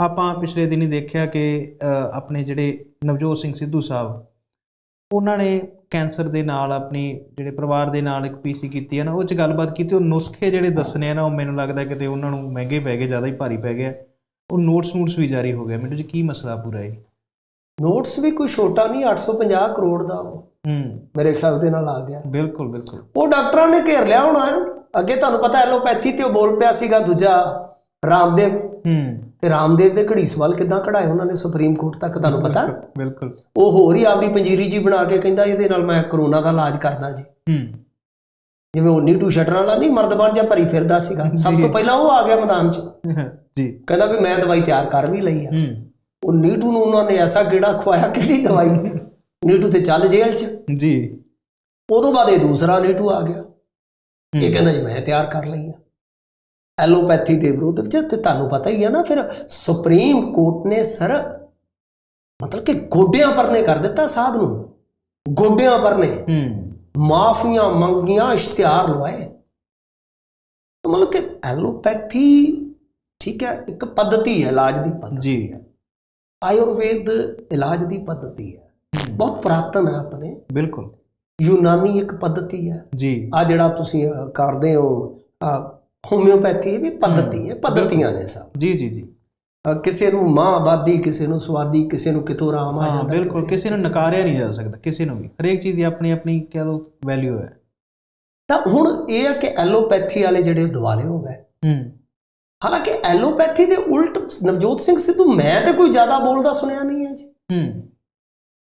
ਆਪਾਂ ਪਿਛਲੇ ਦਿਨੀ ਦੇਖਿਆ ਕਿ ਆਪਣੇ ਜਿਹੜੇ ਨਵਜੋਤ ਸਿੰਘ ਸਿੱਧੂ ਸਾਹਿਬ ਉਹਨਾਂ ਨੇ ਕੈਂਸਰ ਦੇ ਨਾਲ ਆਪਣੀ ਜਿਹੜੇ ਪਰਿਵਾਰ ਦੇ ਨਾਲ ਇੱਕ ਪੀਸੀ ਕੀਤੀ ਹੈ ਨਾ ਉਹ ਚ ਗੱਲਬਾਤ ਕੀਤੀ ਉਹ ਨੁਸਖੇ ਜਿਹੜੇ ਦੱਸਣੇ ਆ ਨਾ ਉਹ ਮੈਨੂੰ ਲੱਗਦਾ ਕਿਤੇ ਉਹਨਾਂ ਨੂੰ ਮਹਿੰਗੇ ਪੈ ਗਏ ਜ਼ਿਆਦਾ ਹੀ ਭਾਰੀ ਪੈ ਗਿਆ। ਉਹ ਨੋਟਸ ਨੂਟਸ ਵੀ ਜਾਰੀ ਹੋ ਗਏ। ਮੈਨੂੰ ਜੀ ਕੀ ਮਸਲਾ ਪੂਰਾ ਹੈ ਨੋਟਸ ਵੀ ਕੋਈ ਛੋਟਾ ਨਹੀਂ 850 ਕਰੋੜ ਦਾ ਉਹ। ਹੂੰ। ਮੇਰੇ ਖਿਆਲ ਦੇ ਨਾਲ ਆ ਗਿਆ। ਬਿਲਕੁਲ ਬਿਲਕੁਲ। ਉਹ ਡਾਕਟਰਾਂ ਨੇ ਘੇਰ ਲਿਆ ਹੋਣਾ। ਹੈ। ਅੱਗੇ ਤੁਹਾਨੂੰ ਪਤਾ ਐਲੋਪੈਥੀ ਤੇ ਉਹ ਬੋਲ ਪਿਆ ਸੀਗਾ ਦੂਜਾ ਰਾਮਦੇਵ। ਹੂੰ। ਤੇ ਰਾਮਦੇਵ ਦੇ ਘੜੀ ਸਵਾਲ ਕਿੱਦਾਂ ਕਢਾਏ ਉਹਨਾਂ ਨੇ ਸੁਪਰੀਮ ਕੋਰਟ ਤੱਕ ਤੁਹਾਨੂੰ ਪਤਾ? ਬਿਲਕੁਲ ਉਹ ਹੋਰ ਹੀ ਆਪਦੀ ਪੰਜੀਰੀ ਜੀ ਬਣਾ ਕੇ ਕਹਿੰਦਾ ਇਹਦੇ ਨਾਲ ਮੈਂ ਕਰੋਨਾ ਦਾ ਇਲਾਜ ਕਰਦਾ ਜੀ। ਹੂੰ। ਜਿਵੇਂ ਉਹ ਨੀਟੂ ਸ਼ਟਰ ਵਾਲਾ ਨਹੀਂ ਮਰਦਬਾਨ ਜਾਂ ਭਰੀ ਫਿਰਦਾ ਸੀਗਾ। ਸਭ। ਤੋਂ ਪਹਿਲਾਂ ਉਹ ਆ ਗਿਆ ਮੈਦਾਨ 'ਚ। ਜੀ। ਕਹਿੰਦਾ ਵੀ ਮੈਂ ਦਵਾਈ ਤਿਆਰ ਕਰ ਵੀ ਲਈ ਆ। ਹੂੰ। ਉਹ ਨੀਟੂ ਨੂੰ ਉਹਨਾਂ ਨੇ ਐਸਾ ਗੇੜਾ ਖਵਾਇਆ ਕਿਹੜੀ ਦਵਾਈ ਨੀਟੂ ਤੇ ਚੱਲ ਜੇਲ੍ਹ 'ਚ। ਜੀ। ਉਦੋਂ ਬਾਅਦ ਇਹ ਦੂਸਰਾ ਨੀਟੂ ਆ ਗਿਆ। ਇਹ। ਕਹਿੰਦਾ ਜੀ ਮੈਂ ਤਿਆਰ ਕਰ ਲਈ ਆ। ਐਲੋਪੈਥੀ ਦੇ ਵਿਰੁੱਧ ਤੇ ਤੁਹਾਨੂੰ ਪਤਾ ਹੀ ਹੈ ਨਾ ਫਿਰ ਸੁਪਰੀਮ ਕੋਰਟ ਨੇ ਸਰ ਮਤਲਬ ਕਿ ਗੋਡਿਆਂ ਪਰ ਨੇ ਕਰ ਦਿੱਤਾ ਸਾਧ ਨੂੰ। ਗੋਡਿਆਂ ਪਰ ਨੇ ਮਾਫੀਆਂ ਮੰਗੀਆਂ ਇਸ਼ਤਿਹਾਰ ਲਵਾਏ। ਮਤਲਬ ਕਿ ਐਲੋਪੈਥੀ ਠੀਕ ਹੈ ਇੱਕ ਪੱਧਤੀ ਹੈ ਇਲਾਜ ਦੀ ਪੱਧਤੀ ਜੀ। ਆਯੁਰਵੇਦ ਇਲਾਜ ਦੀ ਪੱਧਤੀ ਹੈ। ਬਹੁਤ ਪ੍ਰਾਤਨ ਹੈ ਆਪਣੇ। ਬਿਲਕੁਲ। ਯੂਨਾਨੀ ਇੱਕ ਪੱਧਤੀ ਹੈ। ਜੀ। ਆ ਜਿਹੜਾ ਤੁਸੀਂ ਕਰਦੇ ਹੋ ਹੋਮਿਓਪੈਥੀ ਵੀ ਪੱਧਤੀ ਹੈ ਪੱਧਤੀਆਂ ਨੇ ਸਭ। ਜੀ ਜੀ ਜੀ। ਕਿਸੇ ਨੂੰ ਮਾਂ ਆਬਾਦੀ ਕਿਸੇ ਨੂੰ ਸਵਾਦੀ ਕਿਸੇ ਨੂੰ ਕਿਤੋਂ ਰਾਮ ਆ ਜਾਂਦਾ ਬਿਲਕੁਲ ਕਿਸੇ ਨੂੰ ਨਕਾਰਿਆ ਨਹੀਂ ਜਾ ਸਕਦਾ ਕਿਸੇ ਨੂੰ ਵੀ। ਹਰੇਕ ਚੀਜ਼ ਦੀ ਆਪਣੀ ਆਪਣੀ ਕਹ ਲੋ ਵੈਲਿਊ ਹੈ। ਤਾਂ ਹੁਣ ਇਹ ਆ ਕਿ ਐਲੋਪੈਥੀ ਵਾਲੇ ਜਿਹੜੇ ਦਿਵਾਲੇ ਹੋ ਗਏ। ਹੂੰ। ਹਾਲਾਂਕਿ ਐਲੋਪੈਥੀ ਦੇ ਉਲਟ ਨਵਜੋਤ ਸਿੰਘ ਸਿੱਧੂ ਮੈਂ ਤਾਂ ਕੋਈ ਜ਼ਿਆਦਾ ਬੋਲਦਾ ਸੁਣਿਆ ਨਹੀਂ ਹੈ ਜੀ। ਹੂੰ।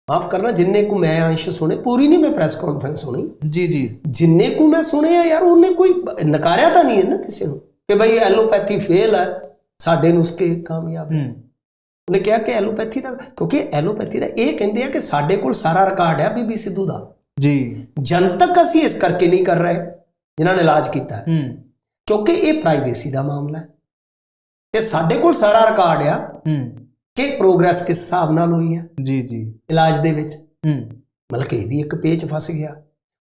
ਮਾਫ ਕਰਨਾ ਜਿੰਨੇ ਕੁ ਮੈਂ ਅੰਸ਼ ਸੁਣੇ ਪੂਰੀ ਨਹੀਂ ਮੈਂ ਪ੍ਰੈਸ ਕਾਨਫਰੰਸ ਸੁਣੀ। ਜੀ ਜੀ। ਜਿੰਨੇ ਕੁ ਮੈਂ ਸੁਣੇ ਆ ਯਾਰ ਉਹਨੇ ਕੋਈ ਨਕਾਰਿਆ ਤਾਂ ਨਹੀਂ ਹੈ ਨਾ ਕਿਸੇ ਨੂੰ ਕਿ ਬਈ ਐਲੋਪੈਥੀ ਫੇਲ ਹੈ ਸਾਡੇ ਨੁਸਖੇ ਕਾਮਯਾਬ ਉਹਨੇ ਕਿਹਾ ਕਿ ਐਲੋਪੈਥੀ ਦਾ ਕਿਉਂਕਿ ਐਲੋਪੈਥੀ ਦਾ ਇਹ ਕਹਿੰਦੇ ਆ ਕਿ ਸਾਡੇ ਕੋਲ ਸਾਰਾ ਰਿਕਾਰਡ ਹੈ ਬੀਬੀ ਸਿੱਧੂ ਦਾ। ਜੀ। ਜਨਤਕ ਅਸੀਂ ਇਸ ਕਰਕੇ ਨਹੀਂ ਕਰ ਰਹੇ ਜਿਨ੍ਹਾਂ ਨੇ ਇਲਾਜ ਕੀਤਾ ਹੈ। ਕਿਉਂਕਿ ਇਹ ਪ੍ਰਾਈਵੇਸੀ ਦਾ ਮਾਮਲਾ ਹੈ। ਤੇ ਸਾਡੇ ਕੋਲ ਸਾਰਾ ਰਿਕਾਰਡ ਆ। ਕਿ ਪ੍ਰੋਗਰੈਸ ਕਿਸ ਹਿਸਾਬ ਨਾਲ ਹੋਈ ਹੈ ਜੀ ਜੀ। ਇਲਾਜ ਦੇ ਵਿੱਚ। ਹੂੰ। ਮਤਲਬ ਕਿ ਇਹ ਵੀ ਇੱਕ ਪੇਚ ਫਸ ਗਿਆ।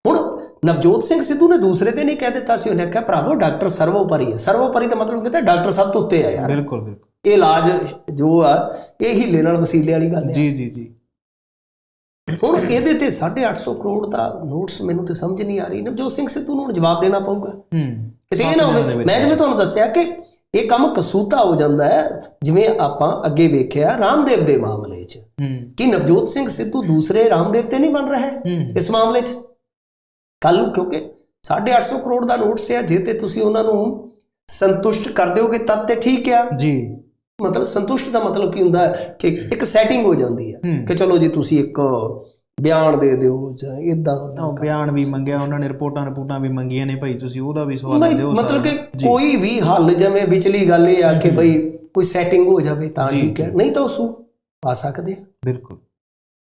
ਹੁਣ ਨਵਜੋਤ ਸਿੰਘ ਸਿੱਧੂ ਨੇ ਦੂਸਰੇ ਤੇ ਨਹੀਂ ਕਹਿ ਦਿੱਤਾ ਸੀ ਉਹਨੇ ਕਿਹਾ ਭਰਾਵੋ ਡਾਕਟਰ ਸਰਵੋਪਰੀ ਹੈ। ਸਰਵੋਪਰੀ ਦਾ ਮਤਲਬ ਕਹਿੰਦਾ ਡਾਕਟਰ ਸਭ ਤੋਂ ਉੱਤੇ ਆ ਯਾਰ। ਬਿਲਕੁਲ ਬਿਲਕੁਲ। ਇਹ ਇਲਾਜ ਜੋ ਆ ਇਹ ਹੀਲੇ ਨਾਲ ਵਸੀਲੇ ਵਾਲੀ ਗੱਲ ਹੈ ਜੀ ਜੀ ਜੀ। ਹੁਣ ਇਹਦੇ ਤੇ 850 ਕਰੋੜ ਦਾ ਨੋਟਸ ਮੈਨੂੰ ਤੇ ਸਮਝ ਨਹੀਂ ਆ ਰਹੀ। ਨਵਜੋਤ ਸਿੰਘ ਸਿੱਧੂ ਨੂੰ ਹੁਣ ਜਵਾਬ ਦੇਣਾ ਪਊਗਾ। ਹੂੰ। ਕਿਤੇ ਇਹ ਨਾ ਦਿਨਾਂ ਹੋਵੇ। ਮੈਂ ਜਿਵੇਂ ਤੁਹਾਨੂੰ ਦੱਸਿਆ ਕਿ ਇਹ ਕੰਮ ਕਸੂਤਾ ਹੋ ਜਾਂਦਾ ਹੈ ਜਿਵੇਂ ਆਪਾਂ ਅੱਗੇ ਵੇਖਿਆ ਰਾਮਦੇਵ ਦੇ ਮਾਮਲੇ 'ਚ। ਕਿ ਨਵਜੋਤ ਸਿੰਘ ਸਿੱਧੂ ਦੂਸਰੇ ਰਾਮਦੇਵ ਤੇ ਨਹੀਂ ਬਣ ਰਿਹਾ ਇਸ ਮਾਮਲੇ 'ਚ? ਕੱਲ ਨੂੰ ਕਿਉਂਕਿ 850 ਕਰੋੜ ਦਾ ਨੋਟਸ ਹੈ ਜੇ ਤੇ ਤੁਸੀਂ ਉਹਨਾਂ ਨੂੰ ਸੰਤੁਸ਼ਟ ਕਰ ਦਿਓਗੇ ਤਦ ਤੇ ਠੀਕ ਆ। ਜੀ। ਮਤਲਬ ਸੰਤੁਸ਼ਟ ਦਾ ਮਤਲਬ ਕੀ ਹੁੰਦਾ ਹੈ? ਕਿ ਇੱਕ ਸੈਟਿੰਗ ਹੋ ਜਾਂਦੀ ਹੂੰ। ਕਿ ਚਲੋ ਜੀ ਤੁਸੀਂ ਇੱਕ ਬਿਆਨ ਦੇ ਦਿਓ ਜਾਂ ਇਦਾਂ ਉਹ ਬਿਆਨ ਵੀ ਮੰਗਿਆ ਉਹਨਾਂ ਨੇ ਰਿਪੋਰਟਾਂ ਰਿਪੋਰਟਾਂ ਵੀ ਮੰਗੀਆਂ ਨੇ ਭਾਈ ਤੁਸੀਂ ਉਹਦਾ ਵੀ ਸਵਾਲ ਦਿਓ ਮਤਲਬ ਕਿ। ਕੋਈ ਵੀ ਹੱਲ ਜਿਵੇਂ ਵਿਚਲੀ ਗੱਲ ਇਹ ਆ ਕਿ ਭਈ ਕੋਈ ਸੈਟਿੰਗ ਹੋ ਜਾਵੇ ਤਾਂ ਠੀਕ ਹੈ। ਨਹੀਂ ਤਾਂ ਉਸੂ ਪਾ ਸਕਦੇ ਆ। ਬਿਲਕੁਲ।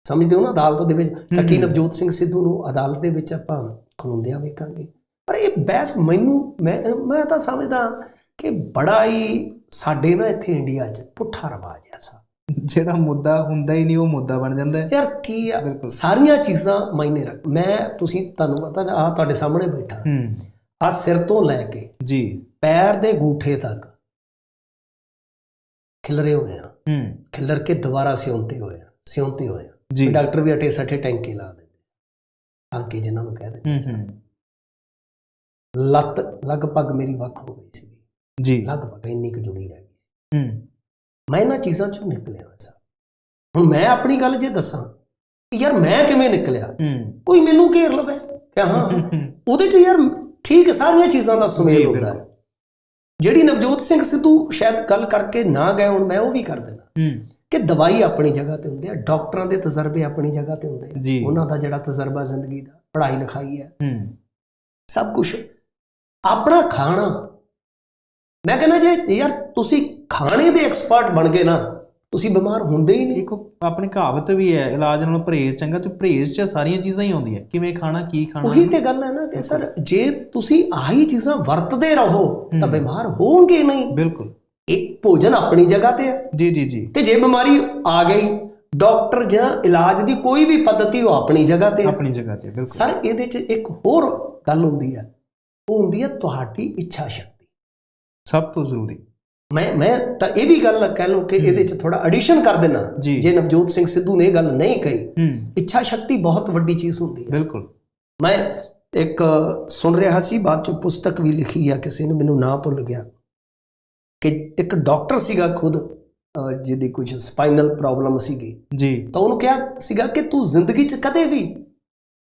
ਸਮਝਦੇ ਹੋ ਨਾ ਅਦਾਲਤ ਦੇ ਵਿੱਚ? ਤਾਂ ਕੀ ਹਮ। ਨਵਜੋਤ ਸਿੰਘ ਸਿੱਧੂ ਨੂੰ ਅਦਾਲਤ ਦੇ ਵਿੱਚ ਆਪਾਂ ਖਲੋਂਦਿਆਂ ਵੇਖਾਂਗੇ। ਪਰ ਇਹ ਬਹਿਸ ਮੈਨੂੰ ਮੈਂ ਮੈਂ ਤਾਂ ਸਮਝਦਾ ਕਿ ਬੜਾ ਹੀ ਸਾਡੇ ਨਾ ਇੱਥੇ ਇੰਡੀਆ 'ਚ ਪੁੱਠਾ ਰਵਾਜ ਹੈ ਸਾ ਜਿਹੜਾ ਮੁੱਦਾ ਹੁੰਦਾ ਹੀ ਨਹੀਂ ਉਹ ਮੁੱਦਾ ਬਣ ਜਾਂਦਾ ਹੈ। ਯਾਰ ਕੀ ਆ। ਸਾਰੀਆਂ ਚੀਜ਼ਾਂ ਮਾਇਨੇ ਰੱਖ। ਮੈਂ ਤੁਸੀਂ ਤੁਹਾਨੂੰ ਪਤਾ ਆ ਤੁਹਾਡੇ ਸਾਹਮਣੇ ਬੈਠਾ। ਹੂੰ। ਆ ਸਿਰ ਤੋਂ ਲੈ ਕੇ ਜੀ। ਪੈਰ ਦੇ ਗੂਠੇ ਤੱਕ ਖਿਲਰੇ ਹੋਏ ਆ। ਹੂੰ। ਖਿਲਰ ਕੇ ਦੁਬਾਰਾ ਸਿਉਂਤੇ ਹੋਏ ਆ। ਸਿਉਂਤੇ ਹੋਏ ਆ। ਜੀ। ਡਾਕਟਰ ਵੀ ਅਟੇ ਸੱਠੇ ਟੈਂਕੇ ਲਾ ਦਿੰਦੇ ਟਾਂਕੇ ਜਿਨ੍ਹਾਂ ਨੂੰ ਕਹਿ ਦਿੰਦੇ ਹੂੰ ਹੂੰ। ਲੱਤ ਲਗਭਗ ਮੇਰੀ ਵੱਖ ਹੋ ਗਈ ਸੀ। ਜੀ। ਲਗਭਗ ਇੰਨੀ ਕੁ ਜੁੜੀ ਰਹਿ ਮੈਂ ਇਹਨਾਂ ਚੀਜ਼ਾਂ ਚੋਂ ਨਿਕਲਿਆ ਹੋਇਆ ਸਾਂ। ਹੁਣ ਮੈਂ ਆਪਣੀ ਗੱਲ ਜੇ ਦੱਸਾਂ ਯਾਰ ਮੈਂ ਕਿਵੇਂ ਨਿਕਲਿਆ? ਕੋਈ ਮੈਨੂੰ ਘੇਰ ਲਵੇ? ਕਿ ਹਾਂ ਉਹਦੇ ਚ ਯਾਰ ਠੀਕ ਹੈ ਸਾਰੀਆਂ ਚੀਜ਼ਾਂ ਦਾ ਸੁਮੇਲ ਹੁੰਦਾ। ਹੈ। ਜਿਹੜੀ ਨਵਜੋਤ ਸਿੰਘ ਸਿੱਧੂ ਸ਼ਾਇਦ ਗੱਲ ਕਰਕੇ ਨਾ ਗਏ ਹੁਣ ਮੈਂ ਉਹ ਵੀ ਕਰ ਦੇਣਾ। ਕਿ ਦਵਾਈ ਆਪਣੀ ਜਗ੍ਹਾ ਤੇ ਹੁੰਦੀ ਹੈ ਡਾਕਟਰਾਂ ਦੇ ਤਜਰਬੇ ਆਪਣੀ ਜਗ੍ਹਾ ਤੇ ਹੁੰਦੇ ਆ। ਉਹਨਾਂ ਦਾ ਜਿਹੜਾ ਤਜਰਬਾ ਜ਼ਿੰਦਗੀ ਦਾ ਪੜ੍ਹਾਈ ਲਿਖਾਈ ਹੈ। ਹੂੰ। ਸਭ ਕੁਝ ਆਪਣਾ ਖਾਣਾ। ਮੈਂ ਕਹਿੰਦਾ ਜੇ ਯਾਰ ਤੁਸੀਂ ਖਾਣੇ ਦੇ ਐਕਸਪਰਟ ਬਣ ਗਏ ਨਾ ਤੁਸੀਂ ਬਿਮਾਰ ਹੁੰਦੇ ਹੀ ਨਹੀਂ। ਇੱਕ ਆਪਣੀ ਕਹਾਵਤ ਵੀ ਹੈ ਇਲਾਜ ਨਾਲੋਂ ਪਰਹੇਜ਼ ਚੰਗਾ ਤੇ ਪਰਹੇਜ਼ 'ਚ ਸਾਰੀਆਂ ਚੀਜ਼ਾਂ ਹੀ ਆਉਂਦੀਆਂ। ਕਿਵੇਂ ਖਾਣਾ ਕੀ ਖਾਣਾ। ਉਹੀ ਤੇ ਗੱਲ ਹੈ ਨਾ ਕਿ ਸਰ ਜੇ ਤੁਸੀਂ ਆਹੀ ਚੀਜ਼ਾਂ ਵਰਤਦੇ ਰਹੋ ਤਾਂ ਬਿਮਾਰ ਹੋਵੋਗੇ ਨਹੀਂ। ਬਿਲਕੁਲ। ਇਹ ਭੋਜਨ ਆਪਣੀ ਜਗ੍ਹਾ ਤੇ ਹੈ। ਜੀ ਜੀ ਜੀ। ਤੇ ਜੇ ਬਿਮਾਰੀ ਆ ਗਈ ਡਾਕਟਰ ਜਾਂ ਇਲਾਜ ਦੀ ਕੋਈ ਵੀ ਪद्धਤੀ ਉਹ ਆਪਣੀ ਜਗ੍ਹਾ ਤੇ ਆਪਣੀ ਜਗ੍ਹਾ ਤੇ ਬਿਲਕੁਲ। ਸਰ ਇਹਦੇ 'ਚ ਇੱਕ ਹੋਰ ਗੱਲ ਹੁੰਦੀ ਹੈ। ਉਹ ਹੁੰਦੀ ਹੈ ਤੁਹਾਡੀ ਇੱਛਾ ਸ਼ਕਤੀ। ਸਭ ਤੋਂ ਜ਼ਰੂਰੀ। ਮੈਂ ਮੈਂ ਤਾਂ ਇਹ ਵੀ ਗੱਲ ਕਹਿ ਲਓ ਕਿ ਇਹਦੇ ਚ ਥੋੜਾ ਐਡੀਸ਼ਨ ਕਰ ਦੇਣਾ। ਜੀ। ਨਵਜੋਤ ਸਿੰਘ ਸਿੱਧੂ ਨੇ ਇਹ ਗੱਲ ਨਹੀਂ ਕਹੀ ਇੱਛਾ ਸ਼ਕਤੀ ਬਹੁਤ ਵੱਡੀ ਚੀਜ਼ ਹੁੰਦੀ ਹੈ। ਬਿਲਕੁਲ। ਮੈਂ ਇੱਕ ਸੁਣ ਰਿਹਾ ਸੀ ਬਾਅਦ ਚ ਪੁਸਤਕ ਵੀ ਲਿਖੀ ਆ ਕਿਸੇ ਨੇ ਮੈਨੂੰ ਨਾਂ ਭੁੱਲ ਗਿਆ। ਕਿ ਇੱਕ ਡਾਕਟਰ ਸੀਗਾ ਖੁਦ ਜਿਹਦੀ ਕੁਝ ਸਪਾਈਨਲ ਪ੍ਰੋਬਲਮ ਸੀਗੀ। ਜੀ। ਤਾਂ ਉਹਨੂੰ ਕਿਹਾ ਸੀਗਾ ਕਿ ਤੂੰ ਜ਼ਿੰਦਗੀ 'ਚ ਕਦੇ ਵੀ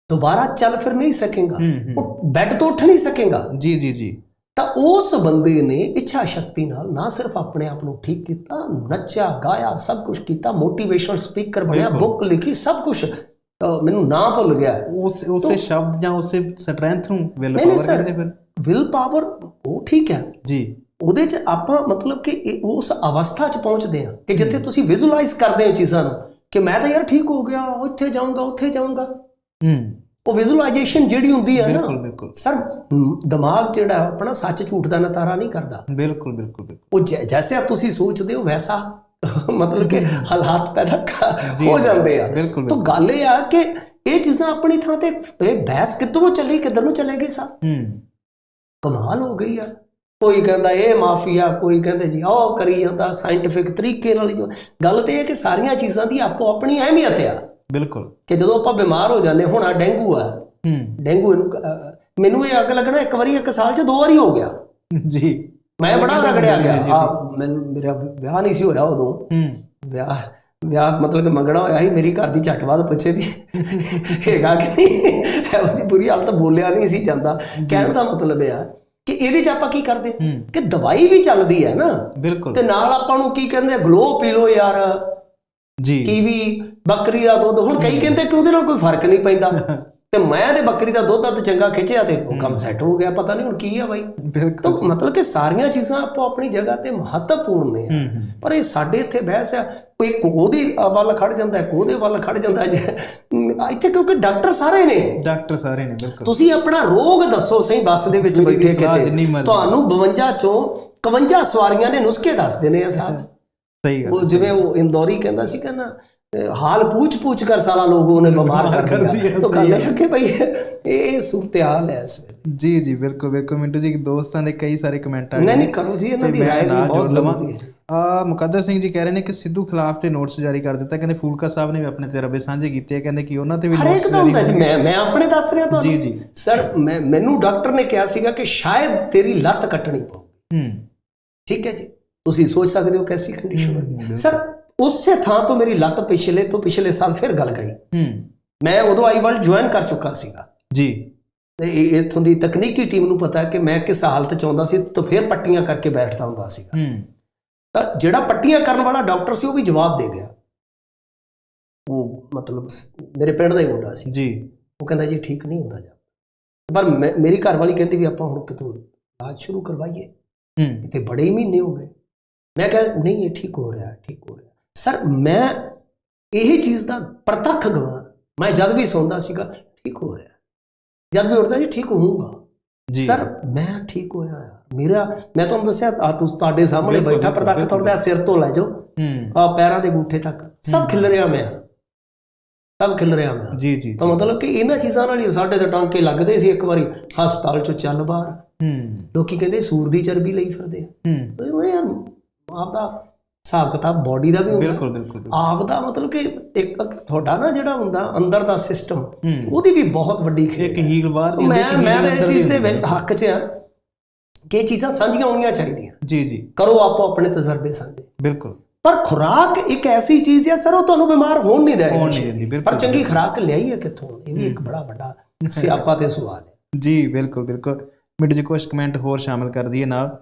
ਦੁਬਾਰਾ ਚੱਲ ਫਿਰ ਨਹੀਂ ਸਕੇਗਾ। ਉਹ ਬੈੱਡ ਤੋਂ ਉੱਠ ਨਹੀਂ ਸਕੇਗਾ। ਜੀ ਜੀ ਜੀ। ਤਾਂ ਉਸ ਬੰਦੇ ਨੇ ਇੱਛਾ ਸ਼ਕਤੀ ਨਾਲ ਨਾ ਸਿਰਫ ਆਪਣੇ ਆਪ ਨੂੰ ਠੀਕ ਕੀਤਾ ਨੱਚਿਆ ਗਾਇਆ ਸਭ ਕੁਝ ਕੀਤਾ ਮੋਟੀਵੇਸ਼ਨਲ ਸਪੀਕਰ ਬਣਿਆ। ਬੁੱਕ ਲਿਖੀ ਸਭ ਕੁਝ ਮੈਨੂੰ ਨਾਂ ਭੁੱਲ ਗਿਆ। ਉਸ ਉਸੇ ਸ਼ਬਦ ਜਾਂ ਉਸੇ ਸਟਰੈਂਥ ਨੂੰ ਵਿਲ ਪਾਵਰ। ਕਹਿੰਦੇ ਫਿਰ? ਵਿਲ ਪਾਵਰ ਉਹ ਠੀਕ ਹੈ। ਜੀ। ਉਹਦੇ 'ਚ ਆਪਾਂ ਮਤਲਬ ਕਿ ਉਸ ਅਵਸਥਾ 'ਚ ਪਹੁੰਚਦੇ ਹਾਂ ਕਿ ਜਿੱਥੇ ਤੁਸੀਂ ਵਿਜ਼ੂਅਲਾਈਜ਼ ਕਰਦੇ ਹੋ ਚੀਜ਼ਾਂ ਨੂੰ ਕਿ ਮੈਂ ਤਾਂ ਯਾਰ ਠੀਕ ਹੋ ਗਿਆ ਉੱਥੇ ਜਾਊਂਗਾ ਉੱਥੇ ਜਾਊਂਗਾ। ਹੂੰ। ਉਹ ਵਿਜ਼ੂਅਲਾਈਜੇਸ਼ਨ ਜਿਹੜੀ ਹੁੰਦੀ ਹੈ ਨਾ ਬਿਲਕੁਲ ਬਿਲਕੁਲ। ਸਰ ਦਿਮਾਗ ਜਿਹੜਾ ਆਪਣਾ ਸੱਚ ਝੂਠ ਦਾ ਨਤਾਰਾ ਨਹੀਂ ਕਰਦਾ। ਬਿਲਕੁਲ ਬਿਲਕੁਲ ਬਿਲਕੁਲ। ਉਹ ਜੈਸੇ ਤੁਸੀਂ ਸੋਚਦੇ ਹੋ ਵੈਸਾ। ਮਤਲਬ ਕਿ ਹਾਲਾਤ ਪੈਦਾ ਹੋ ਜਾਂਦੇ ਆ। ਤਾਂ ਗੱਲ ਇਹ ਆ ਕਿ ਇਹ ਚੀਜ਼ਾਂ ਆਪਣੀ ਥਾਂ ਤੇ ਇਹ ਬਹਿਸ ਕਿੱਧਰੋਂ ਚੱਲੀ ਕਿੱਧਰ ਨੂੰ ਚਲੇ ਗਈ ਹੂੰ। ਕਮਾਲ ਹੋ ਗਈ ਆ। ਕੋਈ ਕਹਿੰਦਾ ਇਹ ਮਾਫੀਆ ਕੋਈ ਕਹਿੰਦੇ ਜੀ ਉਹ ਕਰੀ ਜਾਂਦਾ ਸਾਇੰਟਿਫਿਕ ਤਰੀਕੇ ਨਾਲ। ਗੱਲ ਤੇ ਇਹ ਕਿ ਸਾਰੀਆਂ ਚੀਜ਼ਾਂ ਦੀ ਆਪੋ ਆਪਣੀ ਅਹਿਮੀਅਤ ਆ। ਬਿਲਕੁਲ। ਕਿ ਜਦੋਂ ਆਪਾਂ ਬਿਮਾਰ ਹੋ ਜਾਂਦੇ ਹੁਣ ਆ ਡੇਂਗੂ ਆ। ਹੂੰ। ਡੇਂਗੂ ਇਹਨੂੰ ਮੈਨੂੰ ਇਹ ਅੱਗ ਲੱਗਣਾ ਇੱਕ ਵਾਰੀ ਇੱਕ ਸਾਲ 'ਚ ਦੋ ਵਾਰੀ ਹੋ ਗਿਆ। ਜੀ। ਮੈਂ ਬੜਾ ਰਗੜਿਆ ਗਿਆ। ਆ ਮੈਨੂੰ ਮੇਰਾ ਵਿਆਹ ਨਹੀਂ ਸੀ ਹੋਇਆ ਉਦੋਂ। ਹੂੰ। ਵਿਆਹ ਵਿਆਹ ਮਤਲਬ ਕਿ ਮੰਗਣਾ ਹੋਇਆ ਸੀ ਮੇਰੀ ਘਰ ਦੀ ਝੱਟ ਬਾਅਦ ਪੁੱਛੇ ਵੀ ਹੈਗਾ ਕਿ ਜਿਹੀ ਬੁਰੀ ਹਾਲਤ ਬੋਲਿਆ ਨਹੀਂ ਸੀ ਜਾਂਦਾ। ਕਹਿਣ ਦਾ ਮਤਲਬ ਇਹ ਆ ਕਿ ਇਹਦੇ 'ਚ ਆਪਾਂ ਕੀ ਕਰਦੇ? ਕਿ ਦਵਾਈ ਵੀ ਚੱਲਦੀ ਹੈ ਨਾ। ਬਿਲਕੁਲ। ਤੇ ਨਾਲ ਆਪਾਂ ਨੂੰ ਕੀ ਕਹਿੰਦੇ ਗਲੋ ਪੀ ਲੋ ਯਾਰ। ਜੀ। ਕੀਵੀ ਬੱਕਰੀ ਦਾ ਦੁੱਧ ਹੁਣ ਕਈ ਕਹਿੰਦੇ ਕਿ ਉਹਦੇ ਨਾਲ ਕੋਈ ਫ਼ਰਕ ਨਹੀਂ ਪੈਂਦਾ। ਤੇ ਮੈਂ ਤੇ ਬੱਕਰੀ ਦਾ ਦੁੱਧ ਤਾਂ ਚੰਗਾ ਖਿੱਚਿਆ ਤੇ ਉਹ ਕੰਮ ਸੈੱਟ ਹੋ ਗਿਆ ਪਤਾ ਨਹੀਂ ਹੁਣ ਕੀ ਆ ਬਾਈ। ਬਿਲਕੁਲ ਤਾਂ ਮਤਲਬ ਕਿ ਸਾਰੀਆਂ ਚੀਜ਼ਾਂ ਆਪੋ ਆਪਣੀ ਜਗ੍ਹਾ ਤੇ ਮਹੱਤਵਪੂਰਨ ਨੇ। ਪਰ ਇਹ ਸਾਡੇ ਇੱਥੇ ਬਹਿਸ ਆ ਕੋਈ ਉਹਦੇ ਵੱਲ ਖੜ ਜਾਂਦਾ ਉਹਦੇ ਵੱਲ ਖੜ ਜਾਂਦਾ ਇੱਥੇ ਕਿਉਂਕਿ ਡਾਕਟਰ ਸਾਰੇ ਨੇ। ਡਾਕਟਰ ਸਾਰੇ ਨੇ ਬਿਲਕੁਲ। ਤੁਸੀਂ ਆਪਣਾ ਰੋਗ ਦੱਸੋ ਸਹੀ ਬੱਸ ਦੇ ਵਿੱਚ ਬੈਠੇ ਕਿਤੇ। ਤੁਹਾਨੂੰ 52 ਚੋਂ 51 ਸਵਾਰੀਆਂ ਨੇ ਨੁਸਖੇ ਦੱਸ ਦੇਣੇ ਆ ਸਾਹਿਬ ਸਹੀ ਗੱਲ ਉਹ ਜਿਵੇਂ ਉਹ ਇੰਦੌਰੀ ਕਹਿੰਦਾ ਸੀ ਕਿ ਨਾ ਅਹ ਹਾਲ ਪੁੱਛ ਪੁੱਛ ਕਰ ਸਾਰਾ ਲੋਗੋਂ ਨੇ ਬਿਮਾਰ ਕਰ ਦਿਆ ਤਾਂ ਗੱਲ ਹੈ ਕਿ ਭਈ ਇਹ ਸੂਰਤ-ਹਾਲ ਹੈ ਇਸ ਵੇਲੇ। ਜੀ ਜੀ ਬਿਲਕੁਲ ਬਿਲਕੁਲ। ਮਿੰਟੂ ਜੀ ਦੋਸਤਾਂ ਦੇ ਕਈ ਸਾਰੇ ਕਮੈਂਟ ਆ ਗਏ। ਨਹੀਂ ਨਹੀਂ ਕਰੋ ਜੀ ਇਹਨਾਂ ਤੇ ਦੀ ਰਾਏ ਵੀ ਬਹੁਤ ਜ਼ਰੂਰੀ ਹੈ। ਆ ਮੁਕੱਦਰ ਸਿੰਘ ਜੀ ਕਹਿ ਰਹੇ ਨੇ ਕਿ ਸਿੱਧੂ ਖਿਲਾਫ ਤੇ ਨੋਟਿਸ ਜਾਰੀ ਕਰ ਦਿੱਤਾ। ਕਹਿੰਦੇ ਫੂਲਕਾ ਸਾਹਿਬ ਨੇ ਵੀ ਆਪਣੇ ਤਜਰਬੇ ਸਾਂਝੇ ਕੀਤੇ ਆ। ਕਹਿੰਦੇ ਕਿ ਉਹਨਾਂ ਤੇ ਵੀ ਨੋਟਿਸ ਦਾ ਹੁੰਦਾ ਜੀ। ਮੈਂ ਮੈਂ ਆਪਣੇ ਦੱਸ ਰਿਹਾ ਤੁਹਾਨੂੰ। ਜੀ ਜੀ। ਸਰ ਮੈਂ ਮੈਨੂੰ ਡਾਕਟਰ ਨੇ ਕਿਹਾ ਸੀਗਾ ਕਿ ਸ਼ਾਇਦ ਤੇਰੀ ਲੱਤ ਕੱਟਣੀ ਪਊ। ਹੂੰ। ਠੀਕ ਹੈ ਜੀ। ਤੁਸੀਂ ਸੋਚ ਸਕਦੇ ਹੋ ਕੈਸੀ ਕੰਡੀਸ਼ਨ ਹੂੰ। ਸਰ ਉਸੇ ਥਾਂ ਤੋਂ ਮੇਰੀ ਲੱਤ ਪਿਛਲੇ ਤੋਂ ਪਿਛਲੇ ਸਾਲ ਫਿਰ ਗੱਲ ਗਈ। ਹੂੰ। ਮੈਂ ਉਦੋਂ ਆਈ ਵਰਲਡ ਜੁਆਇਨ ਕਰ ਚੁੱਕਾ ਸੀਗਾ। ਜੀ। ਤੇ ਇੱਥੋਂ ਦੀ ਤਕਨੀਕੀ ਟੀਮ ਨੂੰ ਪਤਾ ਕਿ ਮੈਂ ਕਿਸ ਹਾਲਤ ਚ ਆਉਂਦਾ ਸੀ ਤਾਂ ਫਿਰ ਪੱਟੀਆਂ ਕਰਕੇ ਬੈਠਦਾ ਹੁੰਦਾ ਸੀਗਾ। ਹੂੰ। ਤਾਂ ਜਿਹੜਾ ਪੱਟੀਆਂ ਕਰਨ ਵਾਲਾ ਡਾਕਟਰ ਸੀ ਉਹ ਵੀ ਜਵਾਬ ਦੇ ਗਿਆ। ਉਹ ਮਤਲਬ ਸ- ਮੇਰੇ ਪਿੰਡ ਦਾ ਹੀ ਮੁੰਡਾ ਸੀ। ਜੀ। ਉਹ ਕਹਿੰਦਾ ਜੀ ਠੀਕ ਨਹੀਂ ਹੁੰਦਾ ਜਾ। ਪਰ ਮੇਰੀ ਘਰ ਵਾਲੀ ਕਹਿੰਦੀ ਵੀ ਆਪਾਂ ਹੁਣ ਕਿਤੋਂ ਇਲਾਜ ਸ਼ੁਰੂ ਕਰਵਾਈਏ। ਹੂੰ। ਇੱਥੇ ਬੜੇ ਹੀ ਮਹੀਨੇ ਹੋ ਗਏ। ਮੈਂ ਕਿਹਾ ਨਹੀਂ ਇਹ ਠੀਕ ਹੋ ਰਿਹਾ ਠੀਕ ਹੋ ਰਿਹਾ। ਸਰ ਮੈਂ ਇਹ ਚੀਜ਼ ਦਾ ਪ੍ਰਤੱਖ ਗਵਾਹ ਮੈਂ ਜਦ ਵੀ ਸੌਂਦਾ ਸੀਗਾ ਠੀਕ ਹੋ ਰਿਹਾ। ਜਦ ਵੀ ਉੱਠਦਾ ਜੀ ਠੀਕ ਹੋਊਗਾ। ਜੀ। ਸਰ ਮੈਂ ਠੀਕ ਹੋਇਆ ਮੇਰਾ ਮੈਂ ਤੁਹਾਨੂੰ ਦੱਸਿਆ ਆ ਤੁਸੀਂ ਤੁਹਾਡੇ ਸਾਹਮਣੇ ਬੈਠਾ ਪ੍ਰਤੱਖ। ਤੌਰ ਤੇ ਸਿਰ ਤੋਂ ਲੈ ਜਾਓ। ਹੂੰ। ਆ ਪੈਰਾਂ ਦੇ ਗੂਠੇ ਤੱਕ। ਸਭ ਖਿਲ ਰਿਹਾ ਮੈਂ। ਸਭ ਖਿਲ ਰਿਹਾ ਮੈਂ। ਜੀ ਜੀ ਤਾਂ ਮਤਲਬ ਕਿ ਇਹਨਾਂ ਚੀਜ਼ਾਂ ਨਾਲ ਹੀ ਸਾਡੇ ਤੇ ਟਾਂਕੇ ਲੱਗਦੇ ਸੀ ਇੱਕ ਵਾਰੀ। ਹਸਪਤਾਲ ਚੋਂ ਚੱਲ ਬਾਹਰ। ਹੂੰ। ਲੋਕੀ ਕਹਿੰਦੇ ਸੂਰ ਦੀ ਚਰਬੀ ਲਈ ਫਿਰਦੇ ਆ। ਹੂੰ। ਉਹ ਯਾਰ ਆਪਦਾ ਹਿਸਾਬ ਕਿਤਾਬ ਬਾਡੀ ਦਾ ਵੀ ਹੁੰਦਾ। ਬਿਲਕੁਲ ਬਿਲਕੁਲ। ਆਪ ਦਾ ਮਤਲਬ ਕਿ ਇੱਕ ਤੁਹਾਡਾ ਨਾ ਜਿਹੜਾ ਹੁੰਦਾ ਅੰਦਰ ਦਾ ਸਿਸਟਮ ਉਹਦੀ ਵੀ ਬਹੁਤ ਵੱਡੀ ਖੇਡ ਇੱਕ ਹੀਲ ਬਾਹਰ ਦੀ ਮੈਂ ਮੈਂ ਤਾਂ ਇਸ ਚੀਜ਼ ਦੀ ਹੱਕ 'ਚ ਆ ਕਿ ਇਹ ਚੀਜ਼ਾਂ ਸਾਂਝੀਆਂ ਹੋਣੀਆਂ ਚਾਹੀਦੀਆਂ। ਜੀ ਜੀ। ਕਰੋ ਆਪੋ ਆਪਣੇ ਤਜਰਬੇ ਸਾਂਝੇ। ਬਿਲਕੁਲ। ਪਰ ਖੁਰਾਕ ਇੱਕ ਐਸੀ ਚੀਜ਼ ਹੈ ਸਰ ਉਹ ਤੁਹਾਨੂੰ ਬਿਮਾਰ ਹੋਣ ਨਹੀਂ ਦੇਗੀ ਹੋਣ ਨਹੀਂ ਦਿੰਦੀ ਬਿਲਕੁਲ ਪਰ ਚੰਗੀ ਖੁਰਾਕ ਲਿਆਈ ਹੈ ਕਿੱਥੋਂ? ਇਹ ਵੀ ਇੱਕ ਬੜਾ ਵੱਡਾ ਸਿਆਪਾ ਤੇ ਸਵਾਲ ਹੈ। ਜੀ ਬਿਲਕੁਲ ਬਿਲਕੁਲ। ਮਿੰਟ ਜੀ ਕੁਝ ਕਮੈਂਟ ਹੋਰ ਸ਼ਾਮਿਲ ਕਰ ਦਈਏ ਨਾਲ।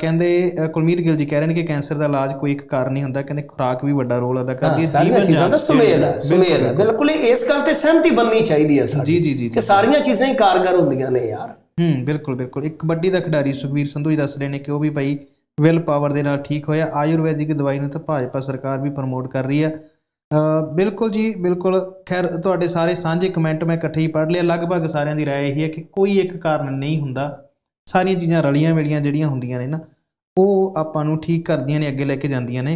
ਕਹਿੰਦੇ ਕੁਲਮੀਤ ਗਿੱਲ ਜੀ ਕਹਿ ਰਹੇ ਨੇ ਕਿ ਕੈਂਸਰ ਦਾ ਇਲਾਜ ਕੋਈ ਇੱਕ ਕਾਰਨ ਨਹੀਂ ਹੁੰਦਾ ਕਹਿੰਦੇ ਖੁਰਾਕ ਵੀ ਵੱਡਾ ਰੋਲ ਅਦਾ ਕਰਦੀ ਹੈ ਸਾਰੀਆਂ ਚੀਜ਼ਾਂ ਦਾ ਸੁਮੇਲ ਹੈ ਸੁਮੇਲ ਹੈ। ਬਿਲਕੁਲ। ਇਸ ਗੱਲ ਤੇ ਸਹਿਮਤੀ ਬਣਨੀ ਚਾਹੀਦੀ ਹੈ ਸਾਡੀ ਜੀ ਜੀ ਜੀ ਕਿ ਸਾਰੀਆਂ ਚੀਜ਼ਾਂ ਹੀ ਕਾਰਗਰ ਹੁੰਦੀਆਂ ਨੇ ਯਾਰ। ਹੂੰ ਬਿਲਕੁਲ ਬਿਲਕੁਲ। ਇੱਕ ਕਬੱਡੀ ਦਾ ਖਿਡਾਰੀ ਸੁਖਵੀਰ ਸੰਧੂ ਜੀ ਦੱਸ ਰਹੇ ਨੇ ਕਿ ਉਹ ਵੀ ਭਾਈ ਵਿਲ ਪਾਵਰ ਦੇ ਨਾਲ ਠੀਕ ਹੋਇਆ। ਆਯੁਰਵੈਦਿਕ ਦਵਾਈ ਨੂੰ ਤਾਂ ਭਾਜਪਾ ਸਰਕਾਰ ਵੀ ਪ੍ਰਮੋਟ ਕਰ ਰਹੀ ਹੈ। ਬਿਲਕੁਲ ਜੀ ਬਿਲਕੁਲ ਖੈਰ ਤੁਹਾਡੇ ਸਾਰੇ ਸਾਂਝੇ ਕਮੈਂਟ ਮੈਂ ਇਕੱਠੇ ਹੀ ਪੜ੍ਹ ਲਿਆ ਲਗਭਗ ਸਾਰਿਆਂ ਦੀ رائے ਇਹੀ ਹੈ ਕਿ ਕੋਈ ਇੱਕ ਕਾਰਨ ਨਹੀਂ ਹੁੰਦਾ ਸਾਰੀਆਂ ਚੀਜ਼ਾਂ ਰਲੀਆਂ ਮਿਲੀਆਂ ਜਿਹੜੀਆਂ ਹੁੰਦੀਆਂ ਨੇ ਨਾ ਉਹ ਆਪਾਂ ਨੂੰ ਠੀਕ ਕਰਦੀਆਂ ਨੇ ਅੱਗੇ ਲੈ ਕੇ ਜਾਂਦੀਆਂ ਨੇ